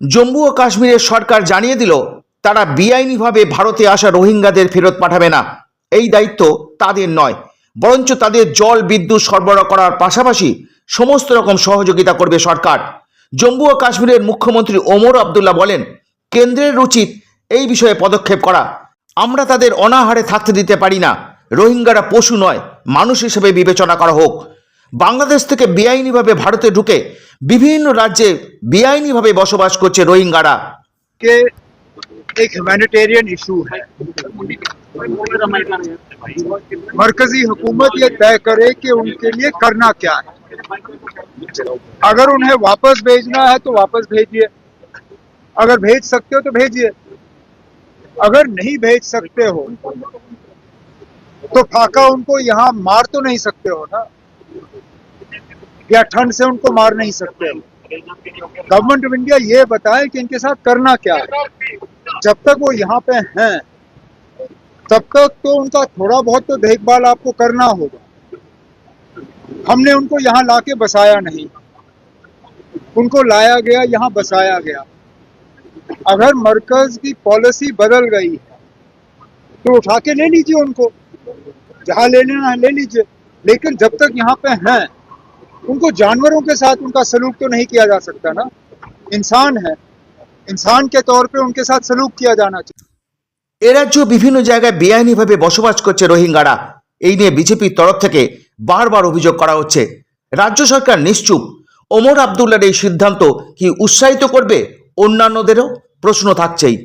জম্মু ও কাশ্মীরের সরকার জানিয়ে দিল, তারা বেআইনিভাবে ভারতে আসা রোহিঙ্গাদের ফেরত পাঠাবে না। এই দায়িত্ব তাদের নয়, বরঞ্চ তাদের জল, বিদ্যুৎ সরবরাহ করার পাশাপাশি সমস্ত রকম সহযোগিতা করবে সরকার। জম্মু ও কাশ্মীরের মুখ্যমন্ত্রী ওমর আবদুল্লাহ বলেন, কেন্দ্রের উচিত এই বিষয়ে পদক্ষেপ করা। আমরা তাদের অনাহারে থাকতে দিতে পারি না। রোহিঙ্গারা পশু নয়, মানুষ হিসেবে বিবেচনা করা হোক। বাংলাদেশ থেকে বেআইনিভাবে ভারতে ঢুকে বিভিন্ন রাজ্যে বেআইনিভাবে বসবাস করছে রোহিঙ্গারা कि एक ह्यूमैनिटेरियन इशू है मरकजी हुकूमत ये तय करे कि उनके लिए करना क्या है अगर उन्हें वापस भेजना है तो वापस भेजिए अगर भेज सकते हो तो भेजिए अगर नहीं भेज सकते हो तो फाका उनको यहाँ मार तो नहीं सकते हो ना या ठंड से उनको मार नहीं सकते गवर्नमेंट ऑफ़ इंडिया ये बताए कि इनके साथ करना क्या है। जब तक वो यहाँ पे हैं, तब तक तो उनका थोड़ा बहुत तो देखभाल आपको करना होगा। हमने उनको यहाँ लाके बसाया नहीं। उनको लाया गया, यहाँ बसाया गया। अगर मरकज की पॉलिसी बदल गई है तो उठा के ले लीजिए उनको। जहाँ ले लेना है, ले लीजिए। लेकिन जब तक यहाँ पे हैं उनको जानवरों के साथ उनका सलूक तो नहीं किया जा सकता ना इंसान है इंसान के तौर पे उनके साथ सलूक किया जाना चाहिए এ রাজ্য বিভিন্ন জায়গায় বেআইনিভাবে বসবাস করছে রোহিঙ্গারা এই নিয়ে বিজেপির তরফ থেকে বারবার অভিযোগ করা হচ্ছে রাজ্য সরকার নিশ্চুপ ওমর আবদুল্লার এই সিদ্ধান্ত কি উৎসাহিত করবে অন্যান্যদেরও প্রশ্ন থাকছেই